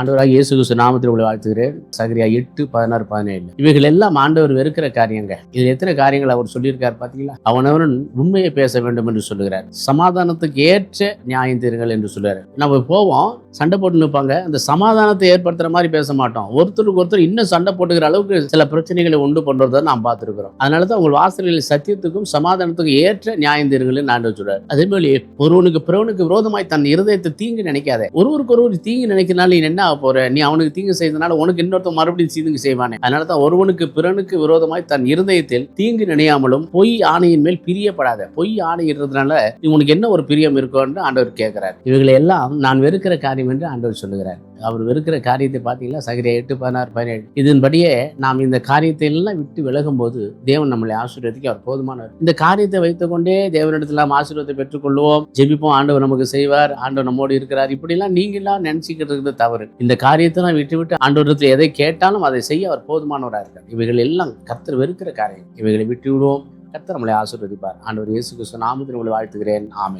ஆண்டவராக இயேசு கிறிஸ்து நாமத்தில் உங்களை வாழ்த்துகிறேன். சகரியா எட்டு பதினாறு பதினேழு. இவைகள் எல்லாம் ஆண்டவர் வெறுக்கிற காரியங்க. இது எத்தனை காரியங்கள் அவர் சொல்லியிருக்கார் பார்த்தீங்களா? அவனவன் உண்மையை பேச வேண்டும் என்று சொல்லுகிறார். சமாதானத்துக்கு ஏற்ற நியாயம் தீருங்கள் என்று சொல்லுகிறார். நம்ம போவோம். சண்டை போட்டு நிற்பாங்க. அந்த சமாதானத்தை ஏற்படுத்துகிற மாதிரி பேச மாட்டோம். ஒருத்தருக்கு ஒருத்தர் இன்னும் சண்டை போட்டுக்கிற அளவுக்கு சில பிரச்சனைகளை உண்டு பண்ணுறதை நாம் பார்த்துருக்குறோம். அதனால தான் உங்கள் வாசல்களில் சத்தியத்துக்கும் சமாதானத்துக்கும் ஏற்ற நியாயம் நான் ஆண்டு சொல்றாரு அதே மாதிரி ஒருவனுக்கு பிறவனுக்கு விரோதமாய் தன் இருதயத்தை தீங்கு நினைக்காத. ஒருவருக்கு ஒருவர் தீங்கு நினைக்கிறனால நீ என்ன ஆக போற? நீ அவனுக்கு தீங்கு செய்தனால உனக்கு இன்னொருத்தன் மறுபடியும் தீங்கு செய்வானே. அதனால தான் ஒருவனுக்கு பிறனுக்கு விரோதமாய் தன் இருதயத்தில் தீங்கு நினையாமலும் பொய் ஆணையின் மேல் பிரியப்படாத பொய் ஆணை இடுறதுனால நீ உனக்கு என்ன ஒரு பிரியம் இருக்கும்னு ஆண்டவர் கேட்கிறார். இவைகளை எல்லாம் நான் வெறுக்கிற காரியம் என்று ஆண்டவர் சொல்லுகிறார். அவர் வெறுக்கிற காரியத்தை பார்த்தீங்கன்னா சகரியா எட்டு பதினாறு பதினேழு. இதன்படியே நாம் இந்த காரியத்தை எல்லாம் விட்டு விலகும் போது தேவன் நம்மளை ஆசீர்வதிக்க அவர் போதுமானவர். இந்த காரியத்தை வைத்துக்கொண்டே தேவனிடத்தில் நாம் ஆசீர்வாதத்தை பெற்றுக்கொள்வோம். ஜெபிப்போம். ஆண்டவர் நமக்கு செய்வார். ஆண்டவர் நம்மோடு இருக்கிறார். இப்படிலாம் நீங்களாம் நினைச்சிக்கிட்டு இருக்கிறது தவறு. இந்த காரியத்தை நான் விட்டு விட்டு ஆண்டவரத்தில் எதை கேட்டாலும் அதை செய்ய அவர் போதுமானவராக இருக்கார். இவைகள் எல்லாம் கர்த்தர் வெறுக்கிற காரியம். இவைகளை விட்டு விடுவோம் கர்த்தர் நம்மளை ஆசீர்வதிப்பார். ஆண்டவர் இயேசு கிறிஸ்து நாமத்தில் உங்களை வாழ்த்துகிறேன். ஆமை